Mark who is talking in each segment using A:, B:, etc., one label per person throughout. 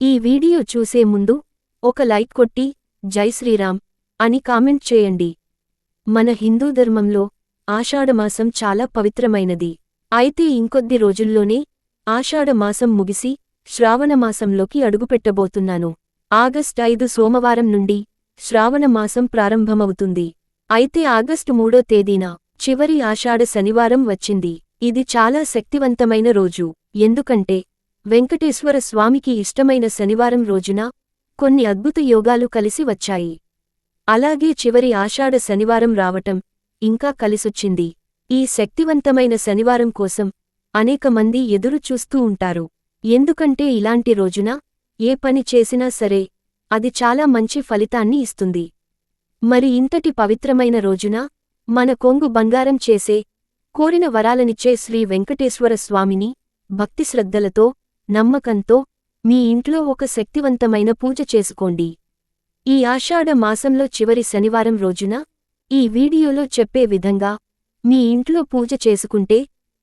A: ఈ వీడియో చూసే ముందు ఒక లైక్ కొట్టి జై శ్రీరామ్ అని కామెంట్ చేయండి. మన హిందూ ధర్మంలో ఆషాఢమాసం చాలా పవిత్రమైనది. అయితే ఇంకొద్ది రోజుల్లోనే ఆషాఢమాసం ముగిసి శ్రావణమాసంలోకి అడుగుపెట్టబోతున్నాను. ఆగస్ట్ ఐదు సోమవారం నుండి శ్రావణమాసం ప్రారంభమవుతుంది. అయితే ఆగస్టు మూడో తేదీన చివరి ఆషాఢ శనివారం వచ్చింది. ఇది చాలా శక్తివంతమైన రోజు. ఎందుకంటే వెంకటేశ్వర స్వామికి ఇష్టమైన శనివారం రోజున కొన్ని అద్భుత యోగాలు కలిసి వచ్చాయి. అలాగే చివరి ఆషాఢ శనివారం రావటం ఇంకా కలిసొచ్చింది. ఈ శక్తివంతమైన శనివారం కోసం అనేక మంది ఎదురు చూస్తూ ఉంటారు. ఎందుకంటే ఇలాంటి రోజున ఏ పని చేసినా సరే అది చాలా మంచి ఫలితాన్ని ఇస్తుంది. మరి ఇంతటి పవిత్రమైన రోజున మన కొంగు బంగారం చేసే కోరిన వరాలనిచ్చే శ్రీ వెంకటేశ్వర స్వామిని భక్తిశ్రద్ధలతో నమ్మకంతో మీ ఇంట్లో ఒక శక్తివంతమైన పూజ చేసుకోండి. ఈ ఆషాఢ మాసంలో చివరి శనివారం రోజున ఈ వీడియోలో చెప్పే విధంగా మీ ఇంట్లో పూజ చేసుకుంటే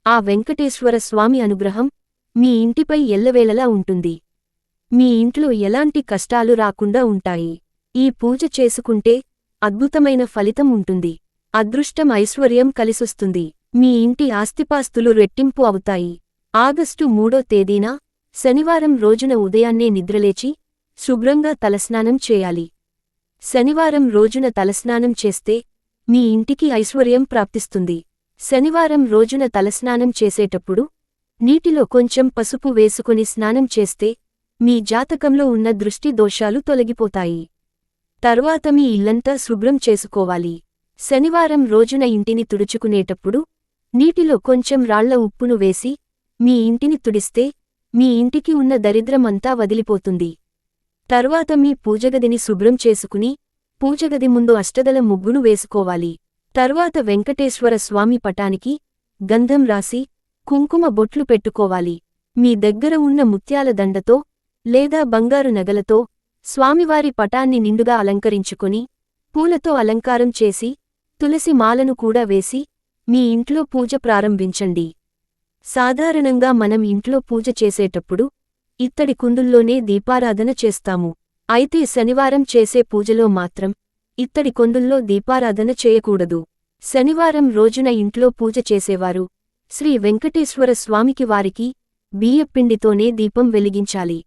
A: ఆ వెంకటేశ్వర స్వామి అనుగ్రహం మీ ఇంటిపై ఎల్లవేళలా ఉంటుంది. మీ ఇంట్లో ఎలాంటి కష్టాలు రాకుండా ఉంటాయి. ఈ పూజ చేసుకుంటే అద్భుతమైన ఫలితం ఉంటుంది. అదృష్టం ఐశ్వర్యం కలిసొస్తుంది. మీ ఇంటి ఆస్తిపాస్తులు రెట్టింపు అవుతాయి. ఆగస్టు మూడో తేదీన శనివారం రోజున ఉదయాన్నే నిద్రలేచి శుభ్రంగా తలస్నానం చేయాలి. శనివారం రోజున తలస్నానం చేస్తే మీ ఇంటికి ఐశ్వర్యం ప్రాప్తిస్తుంది. శనివారం రోజున తలస్నానం చేసేటప్పుడు నీటిలో కొంచెం పసుపు వేసుకుని స్నానం చేస్తే మీ జాతకంలో ఉన్న దృష్టి దోషాలు తొలగిపోతాయి. తర్వాత మీ ఇల్లంతా శుభ్రం చేసుకోవాలి. శనివారం రోజున ఇంటిని తుడుచుకునేటప్పుడు నీటిలో కొంచెం రాళ్ళ ఉప్పును వేసి మీ ఇంటిని తుడిస్తే మీ ఇంటికి ఉన్న దరిద్రమంతా వదిలిపోతుంది. తర్వాత మీ పూజగదిని శుభ్రం చేసుకుని పూజగది ముందు అష్టదల ముగ్గును వేసుకోవాలి. తర్వాత వెంకటేశ్వర స్వామి పటానికి గంధం రాసి కుంకుమ బొట్లు పెట్టుకోవాలి. మీ దగ్గర ఉన్న ముత్యాల దండతో లేదా బంగారు నగలతో స్వామివారి పటాన్ని నిండుగా అలంకరించుకుని పూలతో అలంకారం చేసి తులసి మాలను కూడా వేసి మీ ఇంట్లో పూజ ప్రారంభించండి. సాధారణంగా మనం ఇంట్లో పూజ చేసేటప్పుడు ఇత్తడి కుందుల్లోనే దీపారాధన చేస్తాము. అయితే శనివారం చేసే పూజలో మాత్రం ఇత్తడి కొందుల్లో దీపారాధన చేయకూడదు. శనివారం రోజున ఇంట్లో పూజ చేసేవారు శ్రీ వెంకటేశ్వర స్వామికి వారికి బియ్యపిండితోనే దీపం వెలిగించాలి.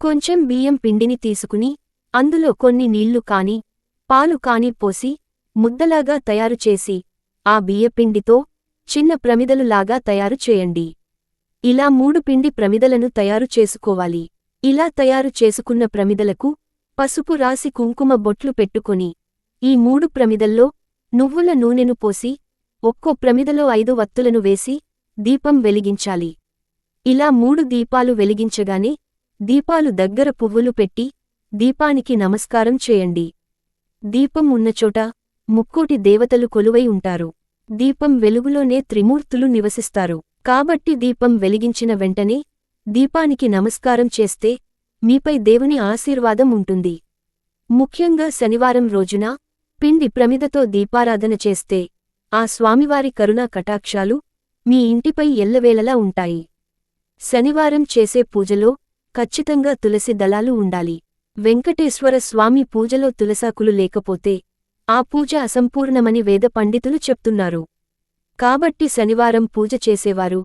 A: కొంచెం బియ్యం పిండిని తీసుకుని అందులో కొన్ని నీళ్ళు కాని పాలు కాని పోసి ముద్దలాగా తయారుచేసి ఆ బియ్యపిండితో చిన్న ప్రమిదలులాగా తయారు చేయండి. ఇలా మూడు పిండి ప్రమిదలను తయారు చేసుకోవాలి. ఇలా తయారు చేసుకున్న ప్రమిదలకు పసుపు రాసి కుంకుమ బొట్లు పెట్టుకొని ఈ మూడు ప్రమిదల్లో నువ్వుల నూనెను పోసి ఒక్కో ప్రమిదలో ఐదు వత్తులను వేసి దీపం వెలిగించాలి. ఇలా మూడు దీపాలు వెలిగించగానే దీపాలు దగ్గర పువ్వులు పెట్టి దీపానికి నమస్కారం చేయండి. దీపం ఉన్నచోట ముక్కోటి దేవతలు కొలువై ఉంటారు. దీపం వెలుగులోనే త్రిమూర్తులు నివసిస్తారు. కాబట్టి దీపం వెలిగించిన వెంటనే దీపానికి నమస్కారం చేస్తే మీపై దేవుని ఆశీర్వాదం ఉంటుంది. ముఖ్యంగా శనివారం రోజున పిండి ప్రమిదతో దీపారాధన చేస్తే ఆ స్వామివారి కరుణా కటాక్షాలు మీ ఇంటిపై ఎల్లవేళలా ఉంటాయి. శనివారం చేసే పూజలో ఖచ్చితంగా తులసి దళాలు ఉండాలి. వెంకటేశ్వర స్వామి పూజలో తులసాకులు లేకపోతే ఆ పూజ అసంపూర్ణమని వేద పండితులు చెప్తున్నారు. కాబట్టి శనివారం పూజ చేసేవారు.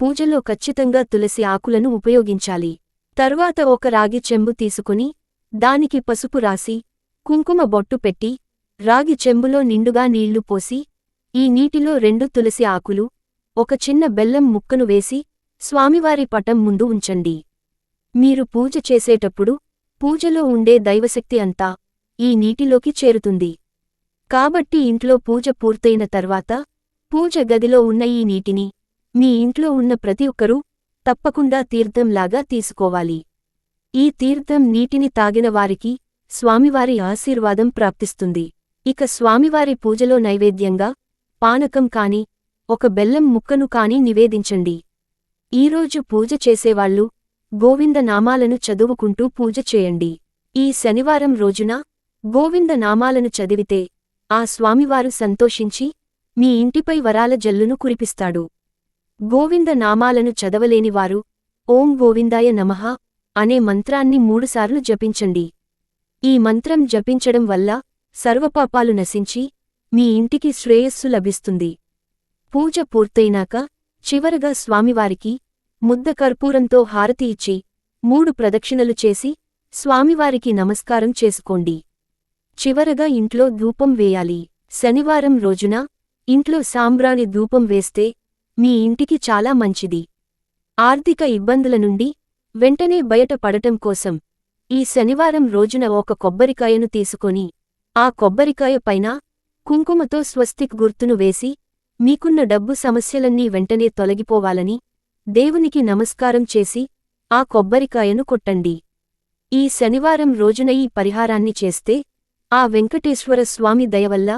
A: పూజలో ఖచ్చితంగా తులసి ఆకులను ఉపయోగించాలి. తర్వాత ఒక రాగి చెంబు తీసుకుని దానికి పసుపు రాసి కుంకుమ బొట్టు పెట్టి రాగి చెంబులో నిండుగా నీళ్ళు పోసి ఈ నీటిలో రెండు తులసి ఆకులు ఒక చిన్న బెల్లం ముక్కను వేసి స్వామివారి పటం ముందు ఉంచండి. మీరు పూజ చేసేటప్పుడు పూజలో ఉండే దైవశక్తి అంతా ఈ నీటిలోకి చేరుతుంది. కాబట్టి ఇంట్లో పూజ పూర్తయిన తర్వాత పూజ గదిలో ఉన్న ఈ నీటిని మీ ఇంట్లో ఉన్న ప్రతి ఒక్కరూ తప్పకుండా తీర్థంలాగా తీసుకోవాలి. ఈ తీర్థం నీటిని తాగిన వారికి స్వామివారి ఆశీర్వాదం ప్రాప్తిస్తుంది. ఇక స్వామివారి పూజలో నైవేద్యంగా పానకం కాని ఒక బెల్లం ముక్కను కాని నివేదించండి. ఈరోజు పూజ చేసేవాళ్ళు గోవింద నామాలను చదువుకుంటూ పూజ చేయండి. ఈ శనివారం రోజున గోవింద నామాలను చదివితే ఆ స్వామివారు సంతోషించి మీ ఇంటిపై వరాల జల్లును కురిపిస్తాడు. గోవింద నామాలను చదవలేనివారు ఓం గోవిందాయ నమః అనే మంత్రాన్ని మూడుసార్లు జపించండి. ఈ మంత్రం జపించడం వల్ల సర్వపాపాలు నశించి మీ ఇంటికి శ్రేయస్సు లభిస్తుంది. పూజ పూర్తయినాక చివరగా స్వామివారికి ముద్ద కర్పూరంతో హారతి ఇచ్చి మూడు ప్రదక్షిణలు చేసి స్వామివారికి నమస్కారం చేసుకోండి. చివరగా ఇంట్లో ధూపం వేయాలి. శనివారం రోజున ఇంట్లో సాంబ్రాణి ధూపం వేస్తే మీ ఇంటికి చాలా మంచిది. ఆర్థిక ఇబ్బందుల నుండి వెంటనే బయట పడటం కోసం ఈ శనివారం రోజున ఒక కొబ్బరికాయను తీసుకొని ఆ కొబ్బరికాయ పైన కుంకుమతో స్వస్తిక్ గుర్తును వేసి మీకున్న డబ్బు సమస్యలన్నీ వెంటనే తొలగిపోవాలని దేవునికి నమస్కారం చేసి ఆ కొబ్బరికాయను కొట్టండి. ఈ శనివారం రోజున ఈ పరిహారాన్ని చేస్తే ఆ వెంకటేశ్వర స్వామి దయవల్ల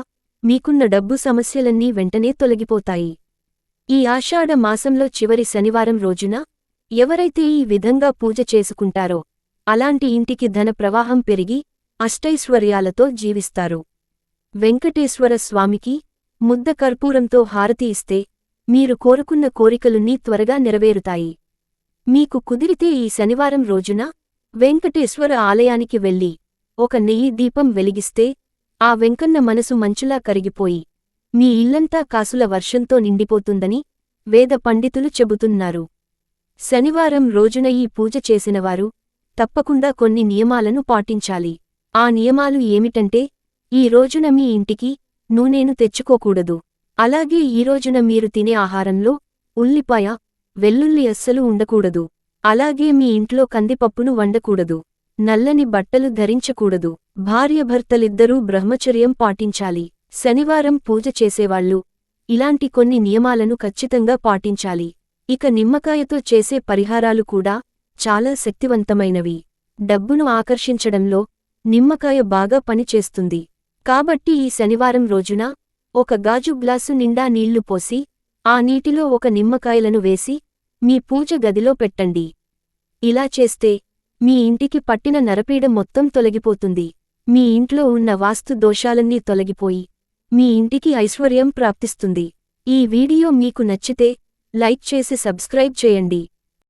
A: మీకున్న డబ్బు సమస్యలన్నీ వెంటనే తొలగిపోతాయి. ఈ ఆషాఢ మాసంలో చివరి శనివారం రోజున ఎవరైతే ఈ విధంగా పూజ చేసుకుంటారో అలాంటి ఇంటికి ధన ప్రవాహం పెరిగి అష్టైశ్వర్యాలతో జీవిస్తారు. వెంకటేశ్వర స్వామికి ముద్ద కర్పూరంతో హారతి ఇస్తే మీరు కోరుకున్న కోరికలున్నీ త్వరగా నెరవేరుతాయి. మీకు కుదిరితే ఈ శనివారం రోజున వెంకటేశ్వర ఆలయానికి వెళ్ళి ఒక నెయ్యి దీపం వెలిగిస్తే ఆ వెంకన్న మనసు మంచులా కరిగిపోయి మీ ఇల్లంతా కాసుల వర్షంతో నిండిపోతుందని వేద పండితులు చెబుతున్నారు. శనివారం రోజున ఈ పూజ చేసినవారు తప్పకుండా కొన్ని నియమాలను పాటించాలి. ఆ నియమాలు ఏమిటంటే ఈ రోజున మీ ఇంటికి నూనెను తెచ్చుకోకూడదు. అలాగే ఈ రోజున మీరు తినే ఆహారంలో ఉల్లిపాయ వెల్లుల్లి అస్సలు ఉండకూడదు. అలాగే మీ ఇంట్లో కందిపప్పును వండకూడదు. నల్లని బట్టలు ధరించకూడదు. భార్యభర్తలిద్దరూ బ్రహ్మచర్యం పాటించాలి. శనివారం పూజ చేసేవాళ్ళు. ఇలాంటి కొన్ని నియమాలను ఖచ్చితంగా పాటించాలి. ఇక నిమ్మకాయతో చేసే పరిహారాలు కూడా చాలా శక్తివంతమైనవి. డబ్బును ఆకర్షించడంలో నిమ్మకాయ బాగా పనిచేస్తుంది కాబట్టి ఈ శనివారం రోజున ఒక గాజు గ్లాసు నిండా నీళ్ళు పోసి ఆ నీటిలో ఒక నిమ్మకాయలను వేసి మీ పూజ గదిలో పెట్టండి. ఇలా చేస్తే మీ ఇంటికి పట్టిన నరపీడ మొత్తం తొలగిపోతుంది. మీ ఇంట్లో ఉన్న వాస్తు దోషాలన్నీ తొలగిపోయి మీ ఇంటికి ఐశ్వర్యం ప్రాప్తిస్తుంది. ఈ వీడియో మీకు నచ్చితే లైక్ చేసి సబ్స్క్రైబ్ చేయండి.